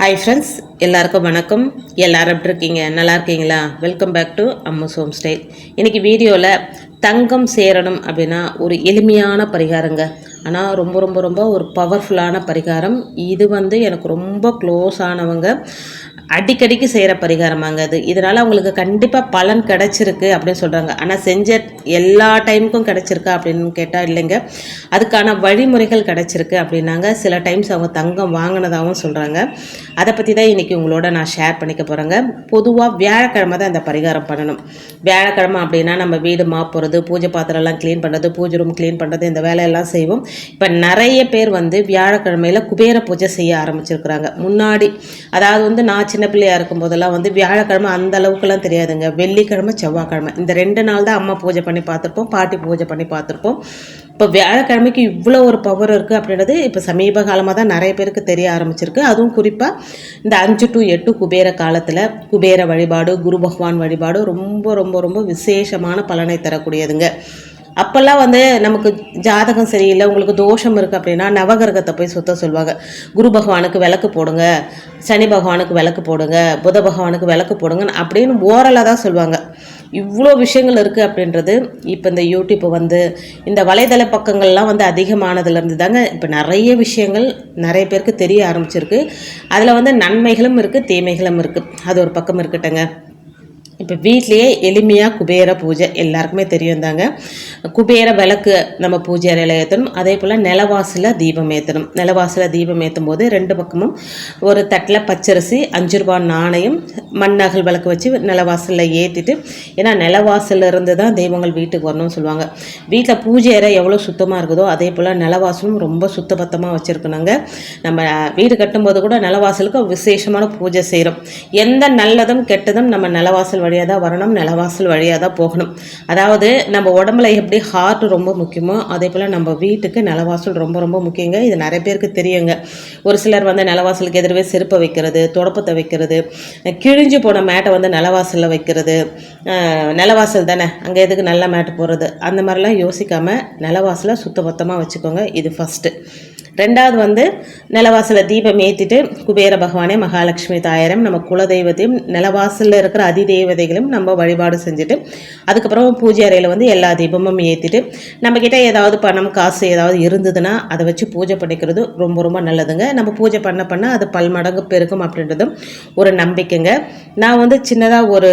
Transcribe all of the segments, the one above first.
Hi friends எல்லாருக்கும் வணக்கம். எல்லாரும் எப்படி இருக்கீங்க? நல்லா இருக்கீங்களா? Welcome back to Ammu's home style இன்றைக்கி வீடியோவில் தங்கம் சேரணும் அப்படின்னா ஒரு எளிமையான பரிகாரங்க. ஆனால் ரொம்ப ரொம்ப ரொம்ப ஒரு பவர்ஃபுல்லான பரிகாரம். இது வந்து எனக்கு ரொம்ப க்ளோஸ் ஆனவங்க. அடிக்கடிக்கு செய்கிற பரிகாரமாங்க அது. இதனால் அவங்களுக்கு கண்டிப்பாக பலன் கிடச்சிருக்கு அப்படின்னு சொல்கிறாங்க ஆனால் செஞ்ச எல்லா டைமுக்கும் கிடச்சிருக்கா அப்படின்னு கேட்டால் இல்லைங்க. அதுக்கான வழிமுறைகள் கிடச்சிருக்கு அப்படின்னாங்க. சில டைம்ஸ் அவங்க தங்கம் வாங்கினதாகவும் சொல்கிறாங்க அதை பற்றி தான் இன்றைக்கி உங்களோட நான் ஷேர் பண்ணிக்க போகிறேங்க பொதுவாக வியாழக்கிழமை தான் இந்த பரிகாரம் பண்ணணும். வியாழக்கிழமை அப்படின்னா நம்ம வீடு மாப்புறது பூஜை பாத்திரம்லாம் க்ளீன் பண்ணுறது பூஜை ரூம் க்ளீன் பண்ணுறது இந்த வேலையெல்லாம் செய்வோம். இப்போ நிறைய பேர் வந்து வியாழக்கிழமையில் குபேர பூஜை செய்ய ஆரம்பிச்சிருக்கிறாங்க. முன்னாடி அதாவது வந்து நான் சின்ன பிள்ளையா இருக்கும் போதெல்லாம் வந்து வியாழக்கிழமை அந்த அளவுக்குலாம் தெரியாதுங்க. வெள்ளிக்கிழமை செவ்வாய்க்கிழமை. இந்த ரெண்டு நாள் தான் அம்மா பூஜை பண்ணி பார்த்துருப்போம் பாட்டி பூஜை பண்ணி பார்த்துருப்போம். இப்போ வியாழக்கிழமைக்கு இவ்வளோ ஒரு பவர் இருக்குது அப்படின்றது இப்போ சமீப காலமாக தான் நிறைய பேருக்கு தெரிய ஆரம்பிச்சிருக்கு. அதுவும் குறிப்பாக இந்த அஞ்சு டு எட்டு குபேர காலத்தில் குபேர வழிபாடு குரு பகவான் வழிபாடு ரொம்ப ரொம்ப ரொம்ப விசேஷமான பலனை தரக்கூடியதுங்க. அப்போல்லாம் வந்து நமக்கு ஜாதகம் சரியில்லை உங்களுக்கு தோஷம் இருக்குது அப்படின்னா நவகிரகத்தை போய் சுத்த சொல்லுவாங்க. குரு பகவானுக்கு விளக்கு போடுங்க சனி பகவானுக்கு விளக்கு போடுங்க புத பகவானுக்கு விளக்கு போடுங்க அப்படின்னு ஓரலாக தான் சொல்லுவாங்க. இவ்வளோ விஷயங்கள் இருக்குது அப்படின்றது இப்போ இந்த யூடியூப் வந்து இந்த வலைதள பக்கங்கள்லாம் வந்து அதிகமானதுலேருந்து தாங்க இப்போ நிறைய விஷயங்கள் நிறைய பேருக்கு தெரிய ஆரம்பிச்சிருக்கு. அதில் வந்து நன்மைகளும் இருக்குது தீமைகளும் இருக்குது அது ஒரு பக்கம் இருக்கட்டுங்க. இப்போ வீட்லேயே எளிமையாக குபேர பூஜை எல்லாருக்குமே தெரியும் தாங்க குபேர விளக்கு நம்ம பூஜை அறையில் ஏற்றணும் அதே போல் நிலவாசலில் தீபம் ஏற்றணும் நிலவாசலில் தீபம் ஏற்றும் போது ரெண்டு பக்கமும் ஒரு தட்டில் பச்சரிசி அஞ்சு ரூபா நாணயம் மண்ணகல் விளக்கு வச்சு நிலவாசலில் ஏற்றிட்டு ஏன்னா நிலவாசலில் இருந்து தான் தெய்வங்கள் வீட்டுக்கு வரணும்னு சொல்லுவாங்க. வீட்டில் பூஜை அறை எவ்வளோ சுத்தமாக இருக்குதோ அதே போல் நிலவாசலும் ரொம்ப சுத்தபத்தமாக வச்சுருக்கணுங்க. நம்ம வீடு கட்டும்போது கூட நிலவாசலுக்கு விசேஷமான பூஜை செய்கிறோம் எந்த நல்லதும் கெட்டதும் நம்ம நிலவாசல் வழியாக தான் வரணும் நிலவாசல் வழியாக தான் போகணும். அதாவது நம்ம உடம்புல எப்படி ஹார்ட் ரொம்ப முக்கியமோ அதே போல் நம்ம வீட்டுக்கு நிலவாசல் ரொம்ப ரொம்ப முக்கியங்க. இது நிறைய பேருக்கு தெரியுங்க. ஒரு சிலர் வந்து நிலவாசலுக்கு எதிரவே செருப்பை வைக்கிறது தொடப்பத்தை வைக்கிறது கிழிஞ்சு போன மேட்டை வந்து நிலவாசலில் வைக்கிறது. நிலவாசல் தானே அங்கே எதுக்கு நல்ல மேட்டு போடுறது? அந்த மாதிரிலாம் யோசிக்காமல் நிலவாசலை சுத்த மொத்தமாக வச்சுக்கோங்க. இது ஃபஸ்ட்டு ரெண்டாவது வந்து நிலவாசலில் தீபம் ஏற்றிட்டு குபேர பகவானே மகாலட்சுமி தாயாரம் நம்ம குலதெய்வத்தையும் நிலவாசலில் இருக்கிற அதிதெய்வதைகளும் நம்ம வழிபாடு செஞ்சுட்டு அதுக்கப்புறம் பூஜை அறையில் வந்து எல்லா தீபமும் ஏற்றிட்டு நம்மக்கிட்ட ஏதாவது பணம் காசு ஏதாவது இருந்ததுன்னா அதை வச்சு பூஜை பண்ணிக்கிறது ரொம்ப ரொம்ப நல்லதுங்க. நம்ம பூஜை பண்ண பண்ண அது பல்மடங்கு பெருக்கும் அப்படின்றதும் ஒரு நம்பிக்கைங்க. நான் வந்து சின்னதாக ஒரு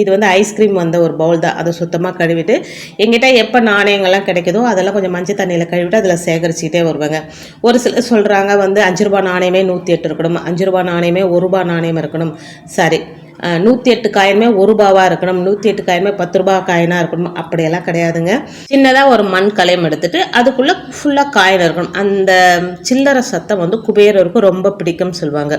இது வந்து ஐஸ்கிரீம் வந்த ஒரு பவுல் தான். அதை சுத்தமாக கழுவிட்டு எங்கிட்ட எப்போ நாணயங்கள்லாம் கிடைக்குதோ அதெல்லாம் கொஞ்சம் மஞ்சள் தண்ணியில் கழுவிட்டு அதில் சேகரிச்சுக்கிட்டே வருவாங்க. ஒரு சிலர் சொல்கிறாங்க வந்து அஞ்சு ரூபா நாணயமே நூற்றி எட்டு இருக்கணும் அஞ்சு ரூபா நாணயமே ஒரு ரூபா நாணயம் இருக்கணும். சரி. நூற்றி எட்டு காயினுமே ஒரு ரூபாவாக இருக்கணும் நூற்றி எட்டு காயினுமே பத்து ரூபா காயினாக இருக்கணும் அப்படியெல்லாம் கிடையாதுங்க. சின்னதாக ஒரு மண் கலையம் எடுத்துட்டு அதுக்குள்ளே ஃபுல்லாக காயின் இருக்கணும். அந்த சில்லறை சத்தம் வந்து குபேரருக்கு ரொம்ப பிடிக்கும்னு சொல்லுவாங்க.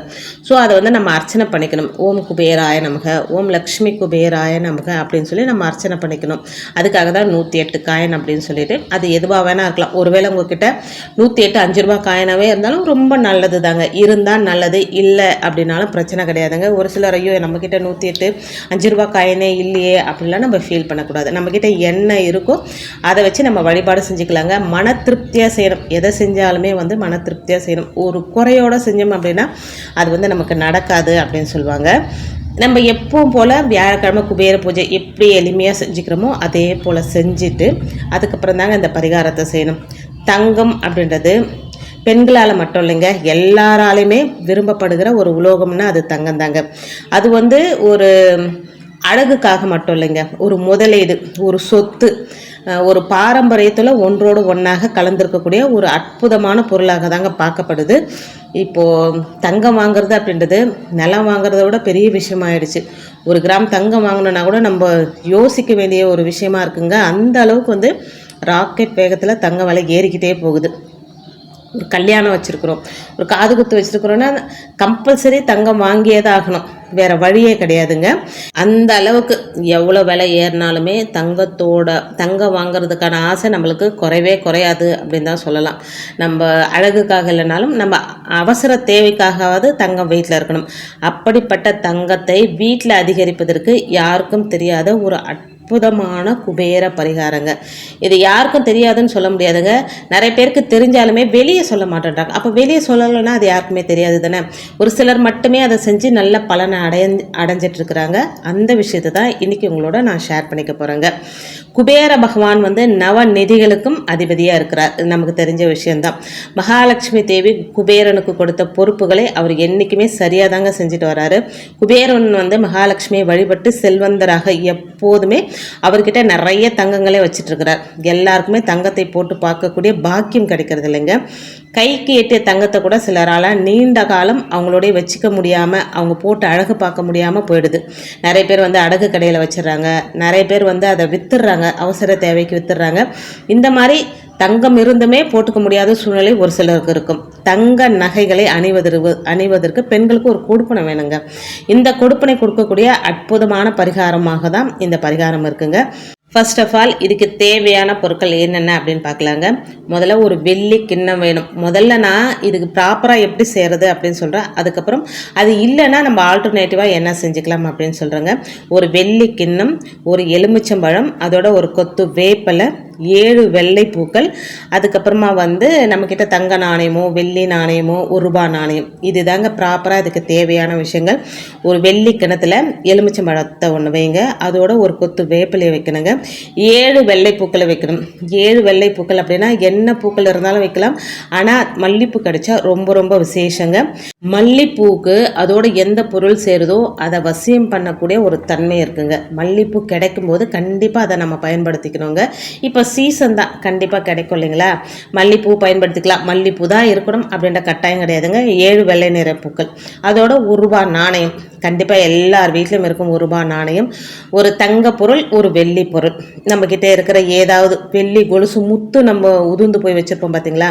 ஸோ அதை வந்து நம்ம அர்ச்சனை பண்ணிக்கணும். ஓம் குபேராய நமக ஓம் லக்ஷ்மி குபேராய நமக அப்படின்னு சொல்லி நம்ம அர்ச்சனை பண்ணிக்கணும். அதுக்காக தான் நூற்றி எட்டு காயின் அப்படின்னு சொல்லிட்டு அது எதுவாக வேணால் இருக்கலாம். ஒருவேளை உங்ககிட்ட நூற்றி எட்டு அஞ்சு ரூபா காயினாகவே இருந்தாலும் ரொம்ப நல்லது தாங்க இருந்தால் நல்லது இல்லை அப்படின்னாலும் பிரச்சனை கிடையாதுங்க. ஒரு சிலர் ஐயோ நம்மக்கிட்ட நூற்றி எட்டு அஞ்சு ரூபா காயினே இல்லையே அப்படிலாம் நம்ம ஃபீல் பண்ணக்கூடாது. நம்மக்கிட்ட என்ன இருக்கோ அதை வச்சு நம்ம வழிபாடு செஞ்சுக்கலாங்க. மன திருப்தியாக செய்யணும். எதை செஞ்சாலுமே வந்து மன திருப்தியாக செய்யணும். ஒரு குறையோடு செஞ்சோம் அப்படின்னா அது வந்து நமக்கு நடக்காது அப்படின்னு சொல்லுவாங்க. நம்ம எப்பவும் போல் வியாழக்கிழமை குபேர பூஜை எப்படி எளிமையாக செஞ்சுக்கிறோமோ அதே போல் செஞ்சுட்டு அதுக்கப்புறம் தாங்க இந்த பரிகாரத்தை செய்யணும். தங்கம் அப்படின்றது பெண்களால் மட்டும் இல்லைங்க. எல்லாராலையுமே விரும்பப்படுகிற ஒரு உலோகம்னா அது தங்கம் தாங்க அது வந்து ஒரு அழகுக்காக மட்டும் இல்லைங்க. ஒரு முதலீடு ஒரு சொத்து ஒரு பாரம்பரியத்தில் ஒன்றோடு ஒன்றாக கலந்திருக்கக்கூடிய ஒரு அற்புதமான பொருளாக தாங்க பார்க்கப்படுது. இப்போது தங்கம் வாங்குறது அப்படின்றது நிலம் வாங்குறத விட பெரிய விஷயமாயிடுச்சு. ஒரு கிராம் தங்கம் வாங்கினோன்னா கூட நம்ம யோசிக்க வேண்டிய ஒரு விஷயமா இருக்குங்க. அந்த அளவுக்கு வந்து ராக்கெட் வேகத்தில் தங்க விலை ஏறிக்கிட்டே போகுது. ஒரு கல்யாணம் வச்சுருக்குறோம். ஒரு காது குத்து வச்சுருக்குறோன்னா கம்பல்சரி தங்கம் வாங்கியே தான் ஆகணும் வேறு வழியே கிடையாதுங்க. அந்த அளவுக்கு எவ்வளோ விலை ஏறினாலுமே தங்கத்தோட தங்கம் வாங்குறதுக்கான ஆசை நம்மளுக்கு குறைவே குறையாது அப்படின்னு தான் சொல்லலாம். நம்ம அழகுக்காக இல்லைனாலும் நம்ம அவசர தேவைக்காகவாவது தங்கம் வீட்டில் இருக்கணும். அப்படிப்பட்ட தங்கத்தை வீட்டில் அதிகரிப்பதற்கு யாருக்கும் தெரியாத ஒரு அட் அற்புதமான குபேர பரிகாரங்க. இது யாருக்கும் தெரியாதுன்னு சொல்ல முடியாதுங்க. நிறைய பேருக்கு தெரிஞ்சாலுமே வெளியே சொல்ல மாட்டேன்றாங்க. அப்போ வெளியே சொல்லலைன்னா அது யாருக்குமே தெரியாது தானே? ஒரு சிலர் மட்டுமே அதை செஞ்சு நல்ல பலனை அடைஞ்சு அடைஞ்சிட்ருக்கிறாங்க. அந்த விஷயத்தை தான் இன்றைக்கி உங்களோட நான் ஷேர் பண்ணிக்க போகிறேங்க குபேர பகவான் வந்து நவ நிதிகளுக்கும் அதிபதியாக இருக்கிறார் நமக்கு தெரிஞ்ச விஷயம்தான். மகாலட்சுமி தேவி குபேரனுக்கு கொடுத்த பொறுப்புகளை அவர் என்றைக்குமே சரியாக தாங்க செஞ்சுட்டு வராரு. குபேரன் வந்து மகாலட்சுமியை வழிபட்டு செல்வந்தராக எப்போதுமே அவர்கிட்ட நிறைய தங்கங்களே வச்சிட்ருக்கிறார். எல்லாருக்குமே தங்கத்தை போட்டு பார்க்கக்கூடிய பாக்கியம் கிடைக்கிறது இல்லைங்க. கைக்கு எட்டிய தங்கத்தை கூட சிலரால் நீண்ட காலம் அவங்களோடய வச்சுக்க முடியாமல் அவங்க போட்டு அழகு பார்க்க முடியாமல் போயிடுது. நிறைய பேர் வந்து அடகு கடையில் வச்சிடுறாங்க. நிறைய பேர் வந்து அதை வித்துடுறாங்க. அவசர தேவைக்கு வித்துடுறாங்க. இந்த மாதிரி தங்கம் இருந்துமே போட்டுக்க முடியாத சூழ்நிலை ஒரு சிலருக்கு இருக்கும். தங்க நகைகளை அணிவதற்கு அணிவதற்கு பெண்களுக்கு ஒரு கொடுப்பனை வேணுங்க. இந்த கொடுப்பனை கொடுக்கக்கூடிய அற்புதமான பரிகாரமாக தான் இந்த பரிகாரம் இருக்குங்க. ஃபர்ஸ்ட் ஆஃப் ஆல் இதுக்கு தேவையான பொருட்கள் என்னென்ன அப்படின்னு பார்க்கலாங்க. முதல்ல ஒரு வெள்ளி கிண்ணம் வேணும். முதல்ல நான் இதுக்கு ப்ராப்பராக எப்படி செய்கிறது அப்படின்னு சொல்கிறேன் அதுக்கப்புறம் அது இல்லைன்னா நம்ம ஆல்டர்னேட்டிவாக என்ன செஞ்சுக்கலாம் அப்படின்னு சொல்கிறேங்க ஒரு வெள்ளி கிண்ணம் ஒரு எலுமிச்சம்பழம் அதோட ஒரு கொத்து வேப்பலை ஏழு வெள்ளை பூக்கள். அதுக்கப்புறமா வந்து நம்மக்கிட்ட தங்க நாணயமோ வெள்ளி நாணயமோ ஒரு ரூபா நாணயம். இது தாங்க ப்ராப்பராக இதுக்கு தேவையான விஷயங்கள். ஒரு வெள்ளி கிணத்துல எலுமிச்சை மரத்தை ஒன்று வைங்க. அதோட ஒரு கொத்து வேப்பிலையை வைக்கணுங்க. ஏழு வெள்ளை பூக்களை வைக்கணும். ஏழு வெள்ளை பூக்கள் அப்படின்னா என்ன பூக்கள் இருந்தாலும் வைக்கலாம். ஆனால் மல்லிப்பூ கிடைச்சா ரொம்ப ரொம்ப விசேஷங்க. மல்லிப்பூக்கு அதோட எந்த பொருள் சேருதோ அதை வசியம் பண்ணக்கூடிய ஒரு தன்மை இருக்குங்க. மல்லிப்பூ கிடைக்கும் போது கண்டிப்பாக அதை நம்ம பயன்படுத்திக்கணுங்க. இப்போ சீசன் தான் கண்டிப்பாக கிடைக்கும் இல்லைங்களா? மல்லிப்பூ பயன்படுத்திக்கலாம். மல்லிப்பூ தான் இருக்கணும் அப்படின்ற கட்டாயம் கிடையாதுங்க. ஏழு வெள்ளை நிற பூக்கள். அதோட ஒரு ரூபா நாணயம். கண்டிப்பாக எல்லார் வீட்லையும் இருக்கும் ஒரு ரூபா நாணயம் ஒரு தங்க பொருள் ஒரு வெள்ளி பொருள். நம்மக்கிட்ட இருக்கிற ஏதாவது வெள்ளி கொலுசு முத்து நம்ம உதிர்ந்து போய் வச்சுருப்போம் பார்த்தீங்களா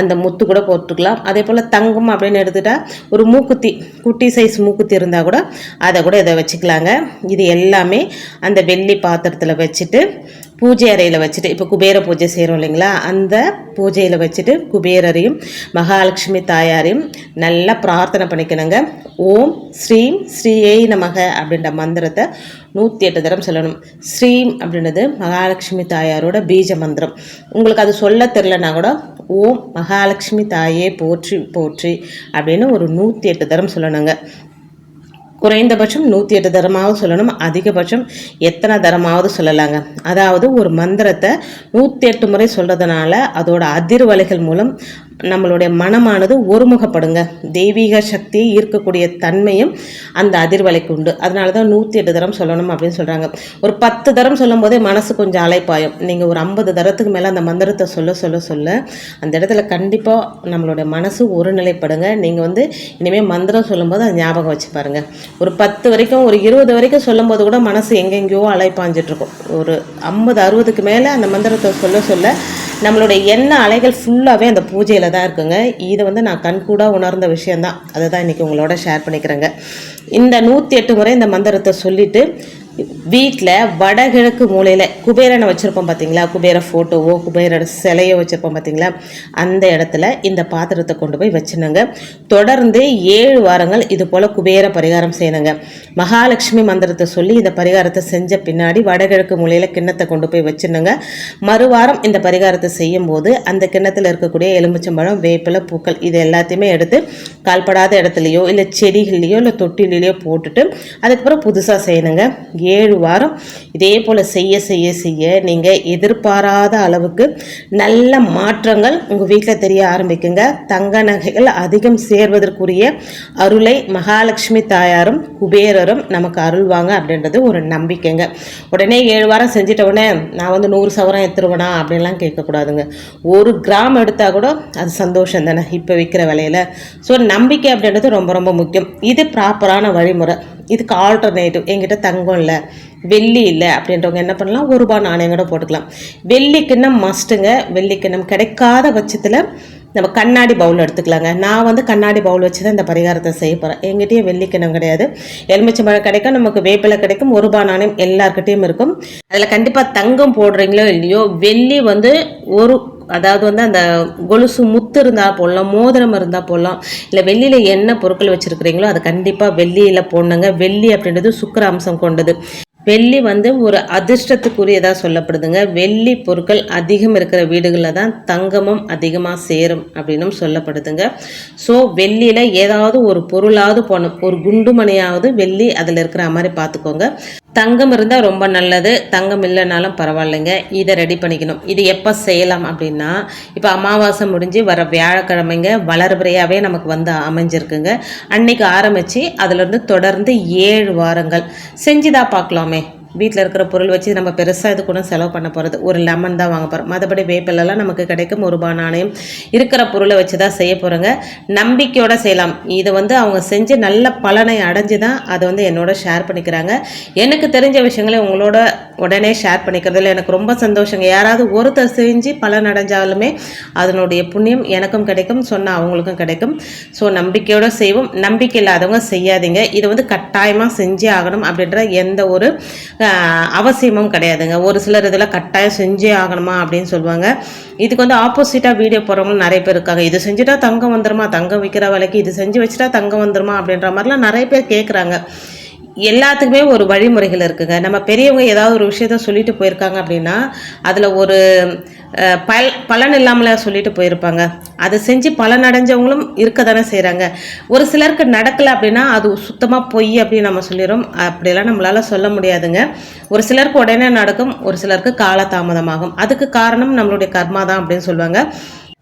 அந்த முத்து கூட போட்டுக்கலாம். அதே போல் தங்கம் அப்படின்னு எடுத்துகிட்டா ஒரு மூக்குத்தி குட்டி சைஸ் மூக்குத்தி இருந்தால் கூட அதை கூட இதை வச்சுக்கலாங்க. இது எல்லாமே அந்த வெள்ளி பாத்திரத்தில் வச்சுட்டு பூஜை அறையில் வச்சுட்டு இப்போ குபேர பூஜை செய்கிறோம் இல்லைங்களா? அந்த பூஜையில் வச்சுட்டு குபேரரையும் மகாலட்சுமி தாயாரையும் நல்லா பிரார்த்தனை பண்ணிக்கணுங்க. ஓம் ஸ்ரீம் ஸ்ரீயை நமக அப்படின்ற மந்திரத்தை நூற்றி எட்டு தரம் சொல்லணும். ஸ்ரீம் அப்படின்றது மகாலட்சுமி தாயாரோட பீஜ மந்திரம். உங்களுக்கு அது சொல்ல தெரிலனா கூட ஓம் மகாலட்சுமி தாயே போற்றி போற்றி அப்படின்னு ஒரு நூற்றி எட்டு தரம் சொல்லணுங்க. குறைந்தபட்சம் நூற்றி எட்டு தரமாவது சொல்லணும். அதிகபட்சம் எத்தனை தரமாவது சொல்லலாங்க. அதாவது ஒரு மந்திரத்தை நூற்றி எட்டு முறை சொல்கிறதுனால அதோட அதிர்வலைகள் மூலம் நம்மளுடைய மனமானது ஒருமுகப்படுங்க. தெய்வீக சக்தியை ஈர்க்கக்கூடிய தன்மையும் அந்த அதிர்வலைக்கு உண்டு. அதனால தான் நூற்றி எட்டு தரம் சொல்லணும் அப்படின்னு சொல்கிறாங்க ஒரு பத்து தரம் சொல்லும் போதே மனசு கொஞ்சம் அலைப்பாயும். நீங்கள் ஒரு ஐம்பது தரத்துக்கு மேலே அந்த மந்திரத்தை சொல்ல சொல்ல சொல்ல அந்த இடத்துல கண்டிப்பாக நம்மளுடைய மனசு ஒருநிலைப்படுங்க. நீங்கள் வந்து இனிமேல் மந்திரம் சொல்லும்போது அதை ஞாபகம் வச்சு பாருங்கள் ஒரு பத்து வரைக்கும் ஒரு இருபது வரைக்கும் சொல்லும்போது கூட மனசு எங்கெங்கேயோ அலைப்பாஞ்சிட்ருக்கும் ஒரு ஐம்பது அறுபதுக்கு மேலே அந்த மந்திரத்தை சொல்ல சொல்ல நம்மளுடைய எண்ண அலைகள் ஃபுல்லாகவே அந்த பூஜையில் தான் இருக்குங்க. இதை வந்து நான் கண்கூடாக உணர்ந்த விஷயந்தான் அதை தான் இன்றைக்கி உங்களோட ஷேர் பண்ணிக்கிறேங்க. இந்த நூற்றி எட்டு முறை இந்த மந்திரத்தை சொல்லிவிட்டு வீட்டில் வடகிழக்கு மூலையில் குபேரனை வச்சுருப்போம் பார்த்தீங்களா குபேர ஃபோட்டோவோ குபேரோட சிலையோ வச்சுருப்போம் பார்த்தீங்களா அந்த இடத்துல இந்த பாத்திரத்தை கொண்டு போய் வச்சுனுங்க தொடர்ந்து ஏழு வாரங்கள் இது போல் குபேர பரிகாரம் செய்யணுங்க. மகாலட்சுமி மந்திரத்தை சொல்லி இந்த பரிகாரத்தை செஞ்ச பின்னாடி வடகிழக்கு மூலையில் கிண்ணத்தை கொண்டு போய் வச்சுனுங்க மறுவாரம் இந்த பரிகாரத்தை செய்யும் போது அந்த கிண்ணத்தில் இருக்கக்கூடிய எலுமிச்சம்பழம் வேப்பிலை பூக்கள் இது எல்லாத்தையுமே எடுத்து கால்படாத இடத்துலையோ இல்லை செடிகள்லையோ இல்லை தொட்டிலையோ போட்டுட்டு அதுக்கப்புறம் புதுசாக செய்யணுங்க. ஏழு வாரம் இதே போல் செய்ய செய்ய செய்ய நீங்கள் எதிர்பாராத அளவுக்கு நல்ல மாற்றங்கள் உங்கள் வீட்டில் தெரிய ஆரம்பிக்குங்க. தங்க நகைகள் அதிகம் சேர்வதற்குரிய அருளை மகாலட்சுமி தாயாரும் குபேரரும் நமக்கு அருள்வாங்க அப்படின்றது ஒரு நம்பிக்கைங்க. உடனே ஏழு வாரம் செஞ்சிட்ட உடனே நான் வந்து நூறு சவரம் எடுத்துருவேனா அப்படின்லாம் கேட்கக்கூடாதுங்க. ஒரு கிராம் எடுத்தால் கூட அது சந்தோஷம் தானே இப்போ விற்கிற விலையில். ஸோ நம்பிக்கை அப்படின்றது ரொம்ப ரொம்ப முக்கியம். இது ப்ராப்பரான வழிமுறை. இதுக்கு ஆல்டர்னேட்டிவ் எங்கிட்ட தங்கம் இல்லை. வெள்ளி இல்லை அப்படின்றவங்க என்ன பண்ணலாம்? ஒரு ரூபா நாணயம் கூட போட்டுக்கலாம். வெள்ளி கிண்ணம் மஸ்ட்டுங்க வெள்ளி கிண்ணம் கிடைக்காத பட்சத்தில் நம்ம கண்ணாடி பவுல் எடுத்துக்கலாங்க. நான் வந்து கண்ணாடி பவுல் வச்சு தான் இந்த பரிகாரத்தை செய்ய போகிறேன் எங்கிட்டயும் வெள்ளிக்கிணம் கிடையாது. எலுமிச்சம்பழம் கிடைக்கும் நமக்கு வேப்பிலை கிடைக்கும் ஒரு ரூபா நாணயம் எல்லாருக்கிட்டையும் இருக்கும். அதில் கண்டிப்பாக தங்கம் போடுறீங்களோ இல்லையோ வெள்ளி வந்து ஒரு அதாவது வந்து அந்த கொலுசு முத்து இருந்தால் போடலாம் மோதிரம் இருந்தால் போடலாம். இல்லை வெள்ளியில் என்ன பொருட்கள் வச்சுருக்கிறீங்களோ அது கண்டிப்பாக வெள்ளியில் போடணுங்க. வெள்ளி அப்படின்றது சுக்கர அம்சம் கொண்டது. வெள்ளி வந்து ஒரு அதிர்ஷ்டத்துக்குரியதாக சொல்லப்படுதுங்க. வெள்ளி பொருட்கள் அதிகம் இருக்கிற வீடுகளில் தான் தங்கமும் அதிகமாக சேரும் அப்படின்னும் சொல்லப்படுதுங்க. ஸோ வெள்ளியில் ஏதாவது ஒரு பொருளாவது போன ஒரு குண்டுமணியாவது வெள்ளி அதில் இருக்கிற மாதிரி பார்த்துக்கோங்க. தங்கம் இருந்தால் ரொம்ப நல்லது. தங்கம் இல்லைனாலும் பரவாயில்லைங்க. இதை ரெடி பண்ணிக்கணும். இது எப்போ செய்யலாம் அப்படின்னா இப்போ அமாவாசை முடிஞ்சு வர வியாழக்கிழமைங்க வளர்பிறையாகவே நமக்கு வந்து அமைஞ்சிருக்குங்க. அன்னைக்கு ஆரம்பித்து அதிலிருந்து தொடர்ந்து ஏழு வாரங்கள். செஞ்சுதான் பார்க்கலாமே. வீட்டில் இருக்கிற பொருள் வச்சு நம்ம பெருசாக இது கூட செலவு பண்ண போகிறது ஒரு லெமன் தான் வாங்க போகிறோம் மற்றபடி வேப்பிலெல்லாம் நமக்கு கிடைக்கும். ஒரு ரூபாய் நாணயம் இருக்கிற பொருளை வச்சு தான் செய்ய போகிறோங்க நம்பிக்கையோடு செய்யலாம். இதை வந்து அவங்க செஞ்சு நல்ல பலனை அடைஞ்சு தான் அதை வந்து என்னோட ஷேர் பண்ணிக்கிறாங்க. எனக்கு தெரிஞ்ச விஷயங்களை உங்களோட உடனே ஷேர் பண்ணிக்கிறதுல எனக்கு ரொம்ப சந்தோஷங்க. யாராவது ஒருத்தர் செஞ்சு பலன் அடைஞ்சாலுமே அதனுடைய புண்ணியம் எனக்கும் கிடைக்கும். சொன்னால் அவங்களுக்கும் கிடைக்கும். ஸோ நம்பிக்கையோடு செய்வோம். நம்பிக்கை இல்லாதவங்க செய்யாதீங்க. இதை வந்து கட்டாயமாக செஞ்சே ஆகணும் அப்படின்ற எந்த ஒரு அவசியமும் கிடையாதுங்க. ஒரு சிலர் இதில் கட்டாயம் செஞ்சே ஆகணுமா அப்படின்னு சொல்லுவாங்க. இதுக்கு வந்து ஆப்போசிட்டாக வீடியோ போகிறவங்களும் நிறைய பேர் இருக்காங்க. இது செஞ்சுட்டா தங்கம் வந்துருமா? தங்கம் விற்கிற விலைக்கு இது செஞ்சு வச்சுட்டா தங்கம் வந்துருமா? அப்படின்ற மாதிரிலாம் நிறைய பேர் கேட்குறாங்க எல்லாத்துக்குமே ஒரு வழிமுறைகள் இருக்குங்க. நம்ம பெரியவங்க ஏதாவது ஒரு விஷயத்த சொல்லிட்டு போயிருக்காங்க அப்படின்னா அதில் ஒரு பல் பலன் இல்லாமல் சொல்லிட்டு போயிருப்பாங்க. அதை செஞ்சு பலன் அடைஞ்சவங்களும் இருக்க தானே செய்கிறாங்க ஒரு சிலருக்கு நடக்கலை அப்படின்னா அது சுத்தமாக பொய் அப்படின்னு நம்ம சொல்லிடுறோம் அப்படியெல்லாம் நம்மளால சொல்ல முடியாதுங்க. ஒரு சிலருக்கு உடனே நடக்கும் ஒரு சிலருக்கு காலதாமதமாகும். அதுக்கு காரணம் நம்மளுடைய கர்மா தான் அப்படின்னு சொல்லுவாங்க.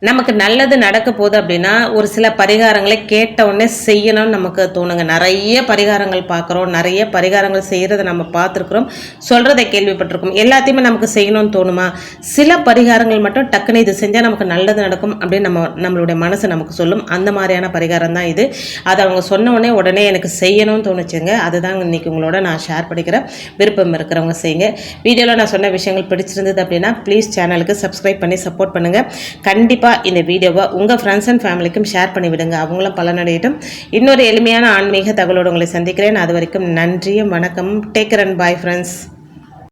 நமக்கு நல்லது நடக்க போகுது அப்படின்னா ஒரு சில பரிகாரங்களை கேட்ட உடனே செய்யணும்னு நமக்கு தோணுங்க. நிறைய பரிகாரங்கள் பார்க்குறோம். நிறைய பரிகாரங்கள் செய்கிறத நம்ம பார்த்துருக்குறோம். சொல்கிறத கேள்விப்பட்டிருக்கோம். எல்லாத்தையுமே நமக்கு செய்யணும்னு தோணுமா? சில பரிகாரங்கள் மட்டும் டக்குன்னு இது செஞ்சால் நமக்கு நல்லது நடக்கும் அப்படின்னு நம்ம நம்மளுடைய மனசு நமக்கு சொல்லும். அந்த மாதிரியான பரிகாரம் தான் இது. அதை அவங்க சொன்ன உடனே உடனே எனக்கு செய்யணும்னு தோணுச்சுங்க. அதுதான் இன்றைக்கி உங்களோட நான் ஷேர் பண்ணிக்கிறேன். விருப்பம் இருக்கிறவங்க செய்யுங்க. வீடியோவில் நான் சொன்ன விஷயங்கள் பிடிச்சிருந்தது அப்படின்னா ப்ளீஸ் சேனலுக்கு சப்ஸ்கிரைப் பண்ணி சப்போர்ட் பண்ணுங்கள் கண்டிப்பாக இந்த வீடியோவை உங்கள் ஃப்ரெண்ட்ஸ் அண்ட் ஃபேமிலிக்கும் ஷேர் பண்ணி விடுங்க. அவங்களும் பலனடையட்டும். இன்னொரு எளிமையான ஆன்மீக தகவலோடு உங்களை சந்திக்கிறேன். அது வரைக்கும் நன்றியும் வணக்கம் டேக் அண்ட் பாய் ஃப்ரெண்ட்ஸ்